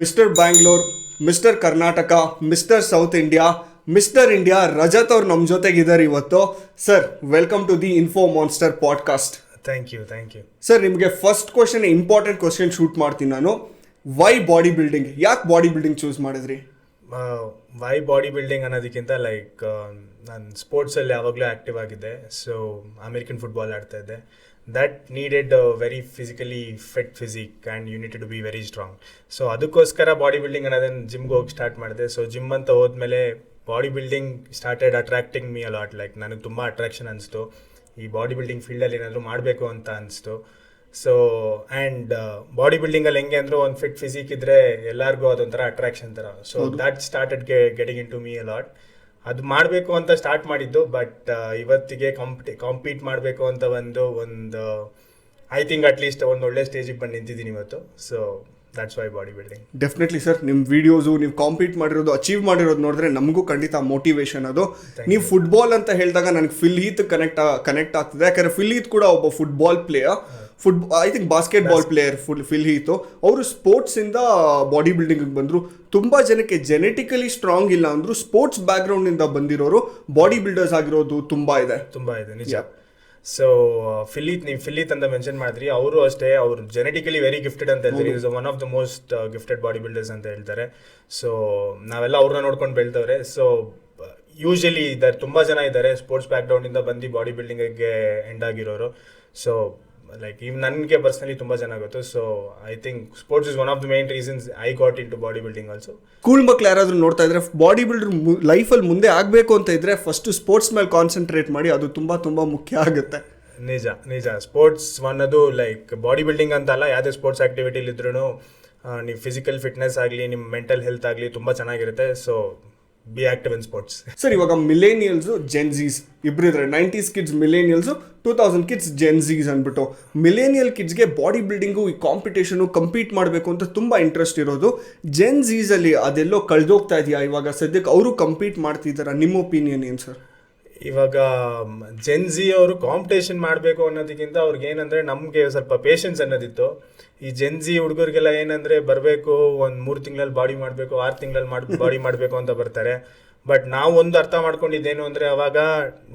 Mister Bangalore mister Karnataka mister South India mister India Rajat ಅವ್ರು ನಮ್ಮ ಜೊತೆಗಿದ್ದಾರೆ ಇವತ್ತು. Sir welcome to the Info Monster podcast thank you thank you sir ನಿಮಗೆ first question important question shoot ಮಾಡ್ತೀನಿ ನಾನು. Why bodybuilding ಯಾಕೆ bodybuilding choose ಮಾಡಿದ್ರಿ? Why bodybuilding ಅನ್ನೋದಕ್ಕಿಂತ ಲೈಕ್ ನಾನು ಸ್ಪೋರ್ಟ್ಸಲ್ಲಿ ಯಾವಾಗಲೂ ಆ್ಯಕ್ಟಿವ್ ಆಗಿದ್ದೆ. ಸೊ ಅಮೇರಿಕನ್ ಫುಟ್ಬಾಲ್ ಆಡ್ತಾ ಇದ್ದೆ. That needed very physically fit physique and united to be very strong so ಅದಕ್ಕೋಸ್ಕರ ಬಾಡಿ ಬಿಲ್ಡಿಂಗ್ ಅನ್ನೋದನ್ನು ಜಿಮ್ಗೆ ಹೋಗಿ ಸ್ಟಾರ್ಟ್ ಮಾಡಿದೆ. ಸೊ ಜಿಮ್ ಅಂತ ಹೋದ್ಮೇಲೆ bodybuilding started attracting me a lot like ನನಗೆ ತುಂಬ ಅಟ್ರಾಕ್ಷನ್ ಅನಿಸ್ತು. ಈ ಬಾಡಿ ಬಿಲ್ಡಿಂಗ್ ಫೀಲ್ಡಲ್ಲಿ ಏನಾದರೂ ಮಾಡಬೇಕು ಅಂತ ಅನಿಸ್ತು. ಸೊ ಆ್ಯಂಡ್ ಬಾಡಿ ಬಿಲ್ಡಿಂಗಲ್ಲಿ ಹೆಂಗೆ ಅಂದ್ರೆ ಒಂದು ಫಿಟ್ ಫಿಸಿಕ್ ಇದ್ರೆ ಎಲ್ಲರಿಗೂ ಅದೊಂಥರ ಅಟ್ರಾಕ್ಷನ್ ಥರ. So that started getting in to me a lot ಅದು ಮಾಡಬೇಕು ಅಂತ ಸ್ಟಾರ್ಟ್ ಮಾಡಿದ್ದು ಬಟ್ ಇವತ್ತಿಗೆ ಕಾಂಪಿಟಿ ಕಾಂಪೀಟ್ ಮಾಡಬೇಕು ಅಂತ ಒಂದು ಒಂದು ಐ ಥಿಂಕ್ ಅಟ್ಲೀಸ್ಟ್ ಒಂದು ಒಳ್ಳೆ ಸ್ಟೇಜಿಗೆ ಬಂದು ನಿಂತಿದ್ದೀನಿ ಇವತ್ತು. So that's why bodybuilding definitely sir ನಿಮ್ಮ ವಿಡಿಯೋಸು ನೀವು ಕಾಂಪೀಟ್ ಮಾಡಿರೋದು ಅಚೀವ್ ಮಾಡಿರೋದು ನೋಡಿದ್ರೆ ನಮಗೂ ಖಂಡಿತ ಮೋಟಿವೇಶನ್ ಅದು. ನೀವು ಫುಟ್ಬಾಲ್ ಅಂತ ಹೇಳಿದಾಗ ನನಗೆ ಫಿಲ್ ಹೀತ್ ಕನೆಕ್ಟ್ ಕನೆಕ್ಟ್ ಆಗ್ತದೆ. ಯಾಕಂದ್ರೆ ಫಿಲ್ ಹೀತ್ ಕೂಡ ಒಬ್ಬ football player foot I think basketball player full Phil Heath ಅವರು ಸ್ಪೋರ್ಟ್ಸಿಂದ ಬಾಡಿ ಬಿಲ್ಡಿಂಗಿಗೆ ಬಂದರು. ತುಂಬ ಜನಕ್ಕೆ ಜೆನೆಟಿಕಲಿ ಸ್ಟ್ರಾಂಗ್ ಇಲ್ಲ ಅಂದರೂ ಸ್ಪೋರ್ಟ್ಸ್ ಬ್ಯಾಕ್ಗ್ರೌಂಡಿಂದ ಬಂದಿರೋರು ಬಾಡಿ ಬಿಲ್ಡರ್ಸ್ ಆಗಿರೋದು ತುಂಬ ಇದೆ. ತುಂಬ ಇದೆ ನಿಜ. ಸೊ ಫಿಲಿತ್ ನೀವು ಫಿಲಿತ್ ಅಂತ ಮೆನ್ಷನ್ ಮಾಡಿದ್ರಿ. ಅವರು ಅಷ್ಟೇ ಅವರು ಜೆನೆಟಿಕಲಿ ವೆರಿ ಗಿಫ್ಟೆಡ್ ಅಂತ ಹೇಳ್ತಾರೆ. Is one of the most gifted bodybuilders ಅಂತ ಹೇಳ್ತಾರೆ. ಸೊ ನಾವೆಲ್ಲ ಅವ್ರನ್ನ ನೋಡ್ಕೊಂಡು ಬೆಳ್ತವ್ರೆ ಸೊ ಯೂಶಲಿ ಇದ್ದಾರೆ ತುಂಬ ಜನ ಇದ್ದಾರೆ ಸ್ಪೋರ್ಟ್ಸ್ ಬ್ಯಾಕ್ಗ್ರೌಂಡಿಂದ ಬಂದು ಬಾಡಿ ಬಿಲ್ಡಿಂಗಿಗೆ ಎಂಡ್ ಆಗಿರೋರು. ಸೊ ಲೈಕ್ ಇವ್ ನನಗೆ ಪರ್ಸ್ನಲಿ ತುಂಬ ಜನ ಗೊತ್ತು so I think sports is one of the main reasons I got in to bodybuilding also cool ಮಕ್ಳು ಯಾರಾದರೂ ನೋಡ್ತಾ ಇದ್ರೆ ಬಾಡಿ ಬಿಲ್ಡರ್ ಲೈಫಲ್ಲಿ ಮುಂದೆ ಆಗಬೇಕು ಅಂತ ಇದ್ರೆ ಫಸ್ಟ್ ಸ್ಪೋರ್ಟ್ಸ್ ಮೇಲೆ ಕಾನ್ಸಂಟ್ರೇಟ್ ಮಾಡಿ ಅದು ತುಂಬ ತುಂಬ ಮುಖ್ಯ ಆಗುತ್ತೆ. ನಿಜ ನಿಜ. ಸ್ಪೋರ್ಟ್ಸ್ ಅನ್ನೋದು ಲೈಕ್ ಬಾಡಿ ಬಿಲ್ಡಿಂಗ್ ಅಂತ ಅಲ್ಲ ಯಾವುದೇ ಸ್ಪೋರ್ಟ್ಸ್ ಆಕ್ಟಿವಿಟಿಲಿ ಇದ್ರೂ ನೀವು ಫಿಸಿಕಲ್ ಫಿಟ್ನೆಸ್ ಆಗಲಿ ನಿಮ್ಮ ಮೆಂಟಲ್ ಹೆಲ್ತ್ ಆಗಲಿ ತುಂಬ ಚೆನ್ನಾಗಿರುತ್ತೆ. So be active in sports sir ಇವಾಗ ಮಿಲೇನಿಯಲ್ಸು ಜೆನ್ಝೀಸ್ ಇಬ್ರು ಇದ್ದಾರೆ nineties kids millennials two thousand kids Gen Zs ಅಂದ್ಬಿಟ್ಟು ಮಿಲೇನಿಯಲ್ ಕಿಡ್ಸ್ಗೆ ಬಾಡಿ ಬಿಲ್ಡಿಂಗು ಈ ಕಾಂಪಿಟೇಷನು ಕಂಪೀಟ್ ಮಾಡಬೇಕು ಅಂತ ತುಂಬ ಇಂಟ್ರೆಸ್ಟ್ ಇರೋದು. ಜೆನ್ಝೀಸಲ್ಲಿ ಅದೆಲ್ಲೋ ಕಳೆದೋಗ್ತಾ ಇದೆಯಾ ಇವಾಗ ಸದ್ಯಕ್ಕೆ? ಅವರು ಕಂಪೀಟ್ ಮಾಡ್ತಿದ್ದಾರಾ? ನಿಮ್ಮ ಒಪಿನಿಯನ್ ಏನು ಸರ್ ಇವಾಗ ಜೆನ್ಜಿ ಅವರು ಕಾಂಪಿಟೇಷನ್ ಮಾಡಬೇಕು ಅನ್ನೋದಕ್ಕಿಂತ ಅವ್ರಿಗೆ ಏನಂದ್ರೆ ನಮಗೆ ಸ್ವಲ್ಪ ಪೇಷನ್ಸ್ ಅನ್ನೋದಿತ್ತು. ಈ ಜೆನ್ಜಿ ಹುಡುಗರಿಗೆಲ್ಲ ಏನಂದ್ರೆ ಬರಬೇಕು, ಒಂದು ಮೂರು ತಿಂಗಳಲ್ಲಿ ಬಾಡಿ ಮಾಡಬೇಕು, ಆರು ತಿಂಗಳಲ್ಲಿ ಮಾಡಿ ಬಾಡಿ ಮಾಡಬೇಕು ಅಂತ ಬರ್ತಾರೆ. ಬಟ್ ನಾವು ಒಂದು ಅರ್ಥ ಮಾಡ್ಕೊಂಡಿದ್ದೇನು ಅಂದರೆ ಅವಾಗ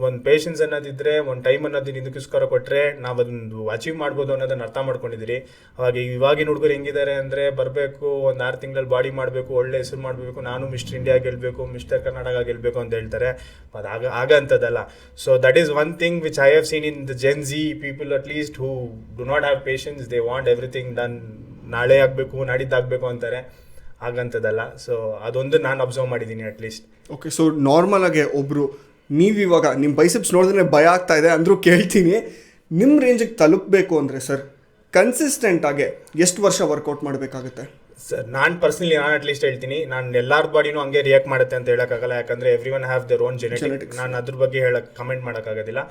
ಒಂದು ಪೇಷನ್ಸ್ ಅನ್ನೋದಿದ್ದರೆ ಒಂದು ಟೈಮ್ ಅನ್ನೋದನ್ನ ಇದಕ್ಕೋಸ್ಕರ ಕೊಟ್ಟರೆ ನಾವು ಅದೊಂದು ಅಚೀವ್ ಮಾಡ್ಬೋದು ಅನ್ನೋದನ್ನು ಅರ್ಥ ಮಾಡ್ಕೊಂಡಿದ್ದೀರಿ. ಅವಾಗ ಇವಾಗಿನ ಹುಡುಗರು ಹೆಂಗಿದ್ದಾರೆ ಅಂದರೆ ಬರಬೇಕು, ಒಂದು ಆರು ತಿಂಗಳಲ್ಲಿ ಬಾಡಿ ಮಾಡಬೇಕು, ಒಳ್ಳೆ ಹೆಸರು ಮಾಡಬೇಕು, ನಾನು ಮಿಸ್ಟರ್ ಇಂಡಿಯಾ ಗೆಲ್ಲಬೇಕು ಮಿಸ್ಟರ್ ಕರ್ನಾಟಕ ಗೆಲ್ಲಬೇಕು ಅಂತ ಹೇಳ್ತಾರೆ. ಅದು ಆಗ ಆಗ ಅಂಥದ್ದಲ್ಲ so that is one thing which I have seen in the Gen Z people at least who do not have patience they want everything done ನಾಳೆ ಆಗಬೇಕು, ನಾಡಿದ್ದಾಗಬೇಕು ಅಂತಾರೆ. ಆಗಂಥದ್ದಲ್ಲ ಸೊ ಅದೊಂದು ನಾನು ಅಬ್ಸರ್ವ್ ಮಾಡಿದ್ದೀನಿ ಅಟ್ಲೀಸ್ಟ್ ಓಕೆ ಸೊ ನಾರ್ಮಲ್ ಆಗಿ ಒಬ್ಬರು ನೀವು ಇವಾಗ ನಿಮ್ಮ ಬೈಸೆಪ್ಸ್ ನೋಡಿದ್ರೆ ಭಯ ಆಗ್ತಾ ಇದೆ ಅಂದರೂ ಕೇಳ್ತೀನಿ. ನಿಮ್ಮ ರೇಂಜಿಗೆ ತಲುಪಬೇಕು ಅಂದರೆ ಸರ್ ಕನ್ಸಿಸ್ಟೆಂಟ್ ಆಗಿ ಎಷ್ಟು ವರ್ಷ ವರ್ಕೌಟ್ ಮಾಡಬೇಕಾಗುತ್ತೆ? ಸರ್ ನಾನು ಪರ್ಸನಲಿ ನಾನು ಅಟ್ಲೀಸ್ಟ್ ಹೇಳ್ತೀನಿ ನಾನು ಎಲ್ಲಾರ ಬಾಡಿನೂ ಹಂಗೆ ರಿಯಾಕ್ಟ್ ಮಾಡುತ್ತೆ ಅಂತ ಹೇಳೋಕ್ಕಾಗಲ್ಲ ಯಾಕಂದರೆ everyone have their own genetic ನಾನು ಅದ್ರ ಬಗ್ಗೆ ಹೇಳಕ್ ಕಮೆಂಟ್ ಮಾಡೋಕ್ಕಾಗೋದಿಲ್ಲ.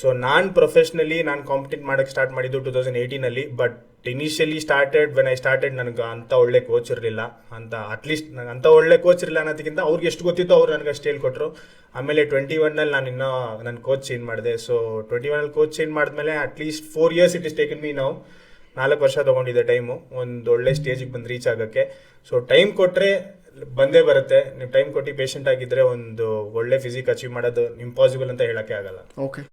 ಸೊ ನಾನು ಪ್ರೊಫೆಷ್ನಲಿ ನಾನು ಕಾಂಪಿಟೇಟ್ ಮಾಡೋಕ್ಕೆ ಸ್ಟಾರ್ಟ್ ಮಾಡಿದ್ದು two thousand ಏಯ್ಟೀನಲ್ಲಿ but initially started when I started ನನಗೆ ಅಂಥ ಒಳ್ಳೆ ಕೋಚ್ ಇರಲಿಲ್ಲ. ಅಂತ ಅಟ್ಲೀಸ್ಟ್ ನನಗೆ ಅಂಥ ಒಳ್ಳೆ ಕೋಚ್ ಇರಲಿಲ್ಲ ಅನ್ನೋದಕ್ಕಿಂತ ಅವ್ರಿಗೆ ಎಷ್ಟು ಗೊತ್ತಿತ್ತು ಅವ್ರು ನನಗೆ ಅಷ್ಟು ಹೇಳ್ಕೊಟ್ರು. ಆಮೇಲೆ ಟ್ವೆಂಟಿ ಒನ್ನಲ್ಲಿ ನಾನು ಇನ್ನೂ ನನ್ನ ಕೋಚ್ ಚೇಂಜ್ ಮಾಡಿದೆ. ಸೊ ಟ್ವೆಂಟಿ ಒನ್ನಲ್ಲಿ ಕೋಚ್ ಚೇಂಜ್ ಮಾಡಿದ್ಮೇಲೆ at least four years it is taken me ನಾವು ನಾಲ್ಕು ವರ್ಷ ತೊಗೊಂಡಿದೆ ಟೈಮು ಒಂದು ಒಳ್ಳೆ ಸ್ಟೇಜಿಗೆ ಬಂದು ರೀಚ್ ಆಗೋಕ್ಕೆ. ಸೊ ಟೈಮ್ ಕೊಟ್ಟರೆ ಬಂದೇ ಬರುತ್ತೆ. ನೀವು ಟೈಮ್ ಕೊಟ್ಟು ಪೇಷಂಟ್ ಆಗಿದ್ರೆ ಒಂದು ಒಳ್ಳೆ ಫಿಸಿಕ್ ಅಚೀವ್ ಮಾಡೋದು ಇಂಪಾಸಿಬಲ್ ಅಂತ ಹೇಳೋಕ್ಕೆ ಆಗಲ್ಲ. ಓಕೆ